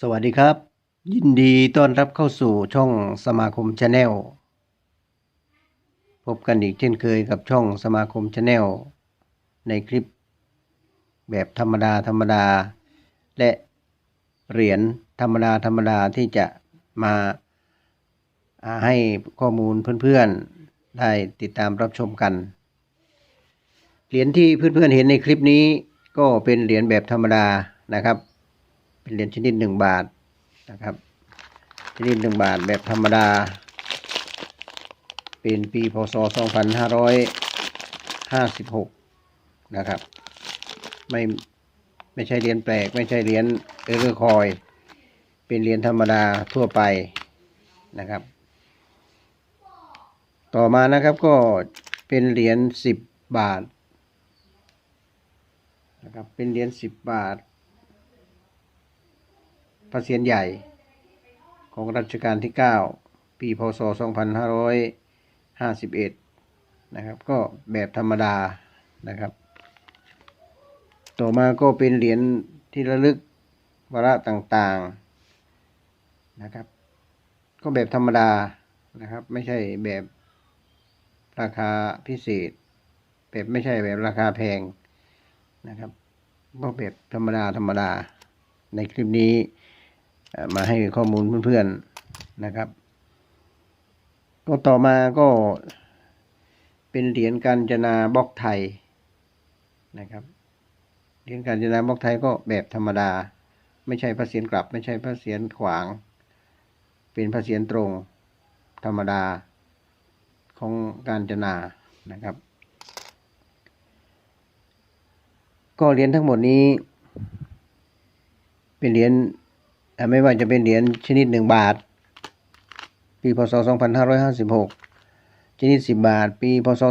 สวัสดีครับ ยินดีต้อนรับเข้าสู่ช่องสมาคมชาแนลพบกันอีกเช่นเคยกับช่องสมาคมชาแนลในคลิป แบบธรรมดาธรรมดา และเหรียญธรรมดาธรรมดาที่จะมาให้ข้อมูลเพื่อนๆ ได้ติดตามรับชมกัน เหรียญที่เพื่อนๆเห็นในคลิปนี้ก็เป็นเหรียญแบบธรรมดานะครับ เป็นเหรียญชนิดหนึ่งบาทนะครับ ชนิดหนึ่งบาทแบบธรรมดา เป็นปีพศ 2556 นะครับ ไม่ไม่ใช่เหรียญแปลก ไม่ใช่เหรียญเออร์คอย เป็นเหรียญธรรมดาทั่วไปนะครับ ต่อมานะครับก็เป็นเหรียญสิบบาทนะครับเป็นเหรียญสิบบาท พระเศียรใหญ่ ของรัชกาลที่ 9 ปีพศ 2551 นะครับ ก็แบบธรรมดานะครับ ต่อมาก็เป็นเหรียญที่ระลึกวาระต่างๆนะครับ ก็แบบธรรมดานะครับ ไม่ใช่แบบราคาพิเศษ แบบไม่ใช่แบบราคาแพงนะครับก็แบบธรรมดาธรรมดาในคลิปนี้ มาให้ข้อมูลเพื่อนๆนะครับ ก็ต่อมาก็เป็นเหรียญกาญจนาบล็อกไทยนะครับเหรียญกาญจนาบล็อกไทยก็แบบธรรมดา ไม่ใช่พระเศียรกลับ ไม่ใช่พระเศียรขวาง เป็นพระเศียรตรงธรรมดาของกาญจนานะครับ ก็เหรียญทั้งหมดนี้ เป็นเหรียญ ไม่ว่าจะเป็นเหรียญชนิดหนึ่งบาท ปีพศ 2556 ชนิด 10 บาท ปีพศ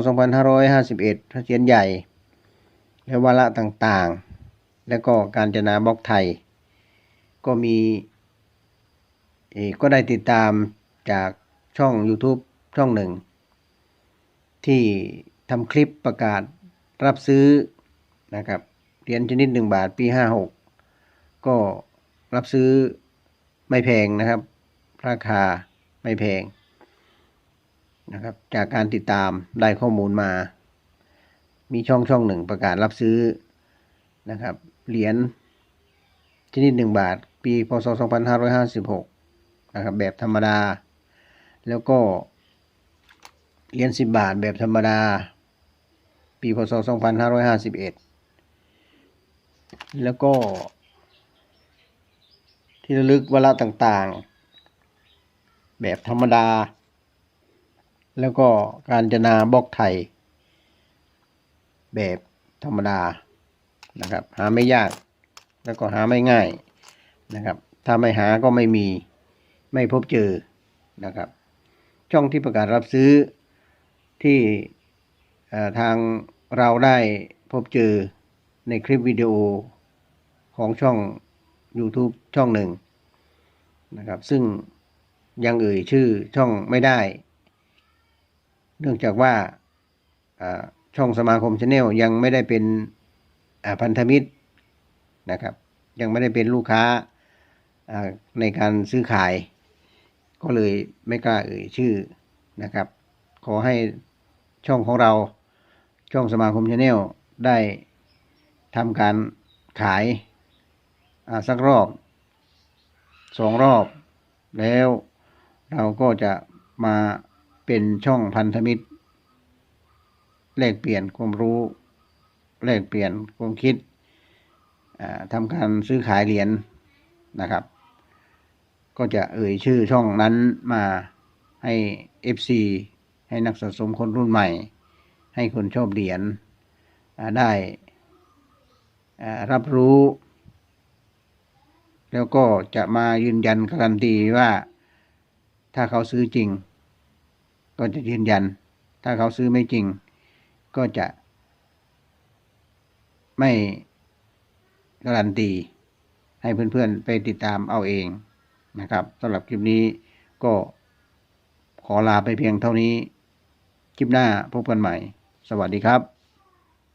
2551พระเศียรใหญ่ และวาระต่างๆ แล้วก็การจนาบล็อกไทย ก็มีก็ได้ติดตามจากช่อง YouTube ช่องหนึ่ง ที่ทำคลิปประกาศรับซื้อนะครับเหรียญชนิด 1 บาทปี 56 ก็ รับซื้อไม่แพงนะครับ ราคาไม่แพงนะครับ จากการติดตามได้ข้อมูลมา มีช่องช่องหนึ่งประกาศรับซื้อนะครับ เหรียญชนิด1บาท ปีพศ 2556 นะครับ แบบธรรมดา แล้วก็เหรียญ10 บาทแบบธรรมดา ปีพศ 2551 แล้วก็ ที่ระลึกวาระต่างๆ แบบธรรมดา แล้วก็การจนาบล็อกไทย แบบธรรมดานะครับ หาไม่ยากแล้วก็หาไม่ง่ายนะครับ ถ้าไม่หาก็ไม่มีไม่พบเจอนะครับ ช่องที่ประกาศรับซื้อที่ทางเราได้พบเจอในคลิปวิดีโอของช่อง YouTube ช่องหนึ่งนะครับ ซึ่งยังเอ่ยชื่อช่องไม่ได้ เนื่องจากว่าช่องสมาคมชาแนลยังไม่ได้เป็นพันธมิตรนะครับ ยังไม่ได้เป็นลูกค้าในการซื้อขาย ก็เลยไม่กล้าเอ่ยชื่อนะครับ ขอให้ช่องของเราช่องสมาคมชาแนลได้ทำการขาย สักรอบสองรอบ แล้วเราก็จะมาเป็นช่องพันธมิตร แลกเปลี่ยนความรู้ แลกเปลี่ยนความคิดอ่าทำการซื้อขายเหรียญนะครับ ก็จะเอ่ยชื่อช่องนั้นมาให้ FC ให้นักสะสมคนรุ่นใหม่ ให้คนชอบเหรียญอ่าได้อ่ารับรู้ แล้วก็จะมายืนยันการันตีว่า ถ้าเขาซื้อจริง ก็จะยืนยัน ถ้าเขาซื้อไม่จริง ก็จะไม่การันตี ให้เพื่อนๆไปติดตามเอาเองนะครับสำหรับคลิปนี้ก็ขอลาไปเพียงเท่านี้ คลิปหน้าพบกันใหม่ สวัสดีครับ